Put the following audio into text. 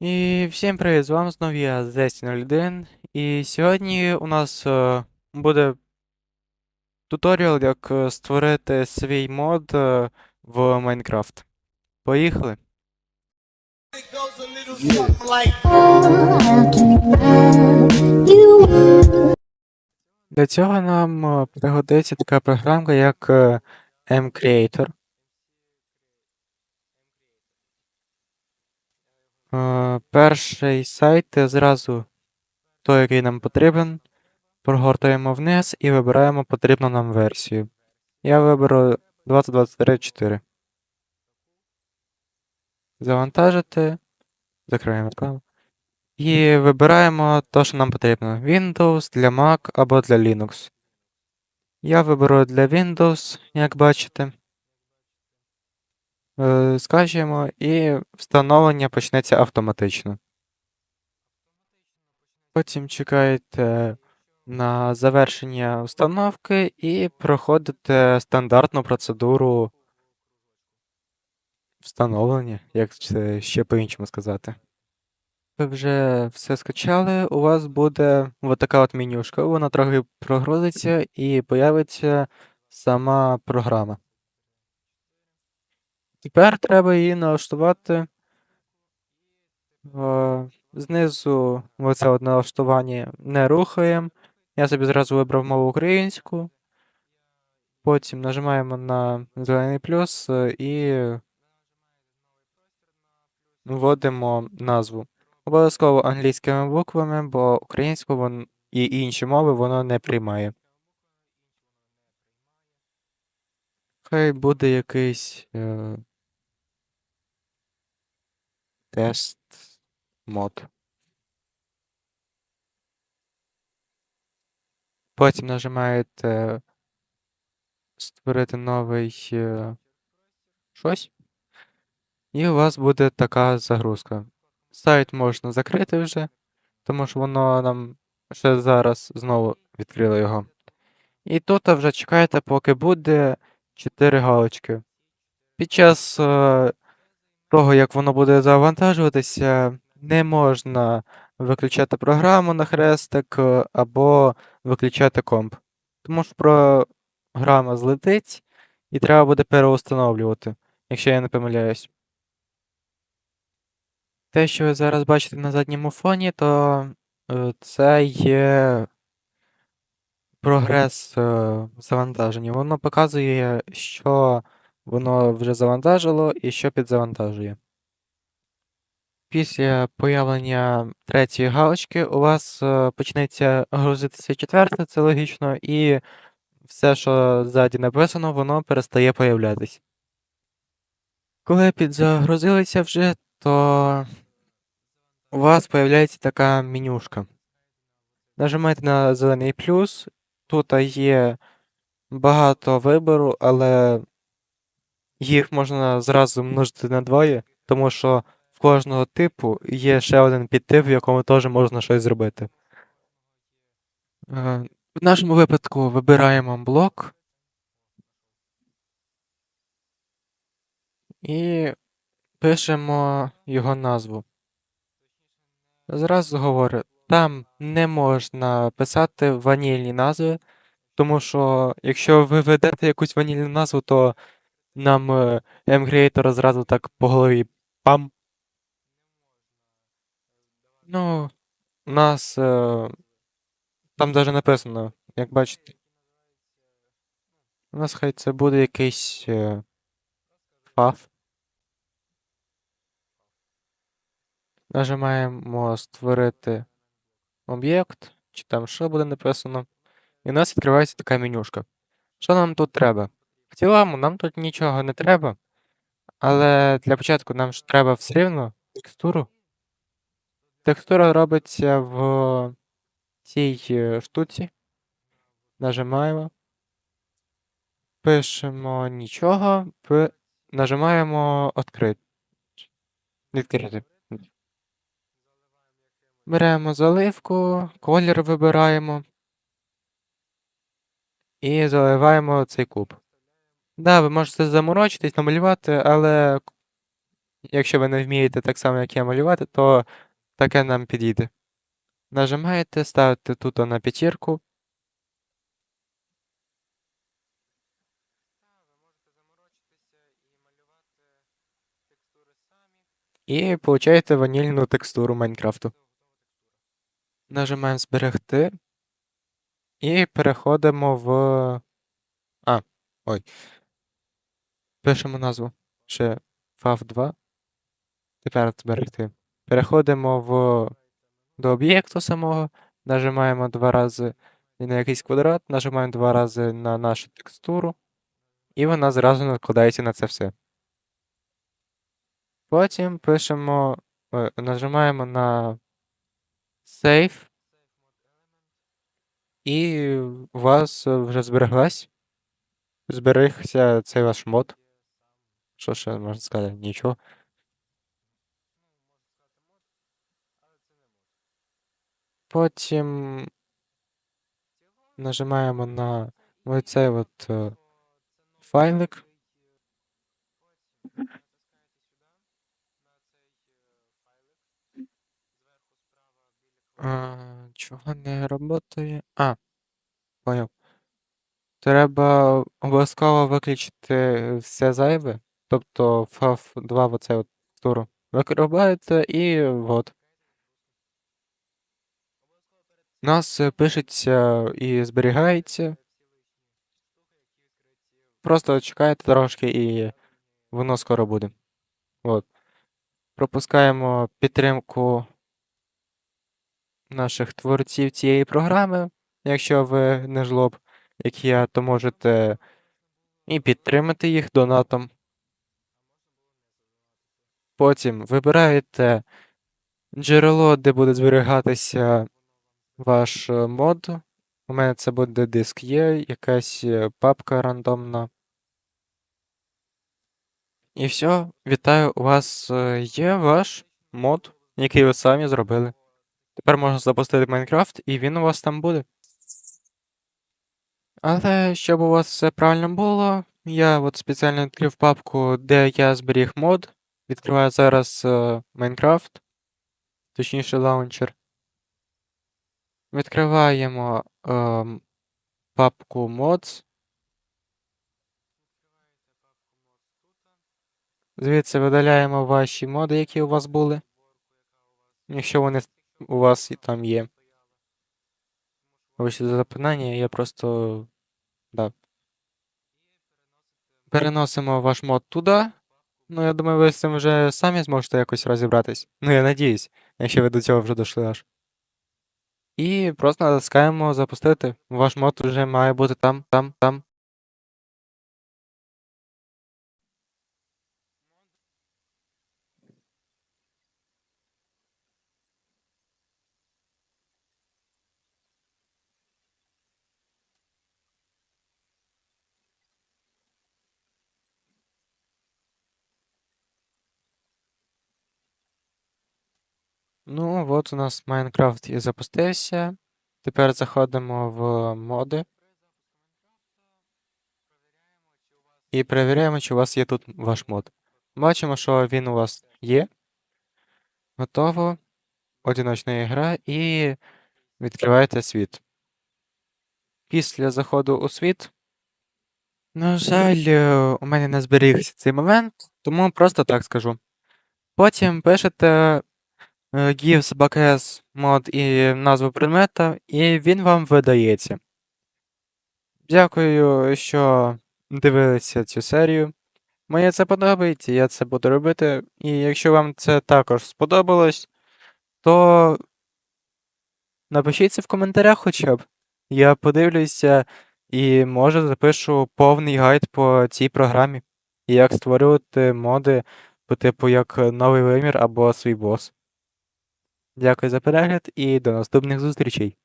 І всім привіт, з вами знову я, Зесін01. І сьогодні у нас е, буде туторіал, як е, створити свій мод е, в Майнкрафт. Поїхали! Для цього нам пригодиться така програмка, як mCreator. Перший сайт е, зразу той, який нам потрібен. Прогортаємо вниз і вибираємо потрібну нам версію. Я виберу 2023.4. Завантажити. Закриємо екран. І вибираємо те, що нам потрібно. Windows для Mac або для Linux. Я виберу для Windows, як бачите. Е, Скачуємо і встановлення почнеться автоматично. Потім чекаєте на завершення установки і проходите стандартну процедуру встановлення, як це ще по-іншому сказати. Ви вже все скачали, у вас буде отака от менюшка. Вона трохи прогрузиться і появиться сама програма. Тепер треба її налаштувати. Знизу оце от налаштування не рухаємо. Я собі зразу вибрав мову українську. Потім нажимаємо на зелений плюс е, і вводимо назву. Обов'язково англійськими буквами, бо українську вон... і інші мови воно не приймає. Хай буде якийсь е... тест мод. Потім нажимаєте створити новий е... щось. І у вас буде така загрузка. Сайт можна закрити вже, тому що воно нам ще зараз знову відкрило його. І тут вже чекаєте, поки буде 4 галочки. Під час е, того, як воно буде завантажуватися, не можна виключати програму на хрестик е, або виключати комп. Тому що програма злетить і треба буде переустановлювати, якщо я не помиляюсь. Те, що ви зараз бачите на задньому фоні, то е, це є прогрес е, завантаження. Воно показує, що воно вже завантажило і що підзавантажує. Після появлення третьої галочки у вас е, почнеться грузитися четверта, це логічно, і все, що ззаді написано, воно перестає появлятись. Коли підзагрузилися вже, то у вас появляється така менюшка. Нажимаєте на зелений плюс. Тут є багато вибору, але їх можна зразу множити на двоє, тому що в кожного типу є ще один підтип, в якому теж можна щось зробити. Е, В нашому випадку вибираємо блок і пишемо його назву. Зразу говорю, там не можна писати ванільні назви, тому що якщо ви ведете якусь ванільну назву, то нам е, mCreator зразу так по голові пам. Ну, у нас е, там навіть написано, як бачите. У нас хай це буде якийсь е, фаф. Нажимаємо створити об'єкт, чи там що буде написано. І у нас відкривається така менюшка. Що нам тут треба? В цілому нам тут нічого не треба, але для початку нам ж треба все рівно текстуру. Текстура робиться в цій е, штуці. Нажимаємо. Пишемо нічого, п- нажимаємо відкрити. Відкрити. Беремо заливку, колір вибираємо. І заливаємо цей куб. Да, ви можете заморочитись, намалювати, але Якщо ви не вмієте так само, як я малювати, то таке нам підійде. Нажимаєте, ставите тут на п'ятірку. І получаєте ванільну текстуру Майнкрафту. Нажимаємо зберегти. І переходимо в. А, ой. Пишемо назву. Ще FAV2. Тепер зберегти. Переходимо в до об'єкту самого. Нажимаємо два рази на якийсь квадрат, нажимаємо два рази на нашу текстуру. І вона зразу накладається на це все. Потім пишемо, ой, нажимаємо на Save. І у вас е, вже збереглась. Зберігся цей ваш мод. Що ще можна сказати? Нічого. Потім нажимаємо на оцей от е, файлик. А, чого не працює? А, поняв. Треба обов'язково виключити все зайве. Тобто FAF2 оце от туру. Викриваєте і от. У нас е, пишеться і зберігається. Просто чекаєте трошки і воно скоро буде. От. Пропускаємо підтримку наших творців цієї програми. Якщо ви не жлоб, як я, то можете і підтримати їх донатом. Потім вибираєте джерело, де буде зберігатися ваш е, мод. У мене це буде диск є, якась е, папка рандомна. І все, вітаю, у вас е, є ваш мод, який ви самі зробили. Тепер можна запустити Майнкрафт, і він у вас там буде. Але щоб у вас все правильно було, я от спеціально відкрив папку, де я зберіг мод. Відкриваю зараз е, Майнкрафт, точніше лаунчер. Відкриваємо ем, папку mods. Звідси видаляємо ваші моди, які у вас були. Якщо вони у вас і там є. Вибачте за я просто. Да. Переносимо ваш мод туди. Ну, я думаю, ви з цим вже самі зможете якось розібратись. Ну, я надіюсь, якщо ви до цього вже дійшли аж. І просто натискаємо запустити. Ваш мод вже має бути там, там, там. Ну, от у нас Майнкрафт і запустився. Тепер заходимо в моди. І перевіряємо, чи у вас є тут ваш мод. Бачимо, що він у вас є. Готово. Одиночна гра і відкриваєте світ. Після заходу у світ. На жаль, е, у мене не зберігся цей момент, тому просто так скажу. Потім пишете е, give собакес мод і назву предмета, і він вам видається. Дякую, що дивилися цю серію. Мені це подобається, я це буду робити. І якщо вам це також сподобалось, то напишіть це в коментарях хоча б. Я подивлюся і може запишу повний гайд по цій програмі. Як створювати моди по типу як новий вимір або свій бос. Дякую за перегляд і до наступних зустрічей.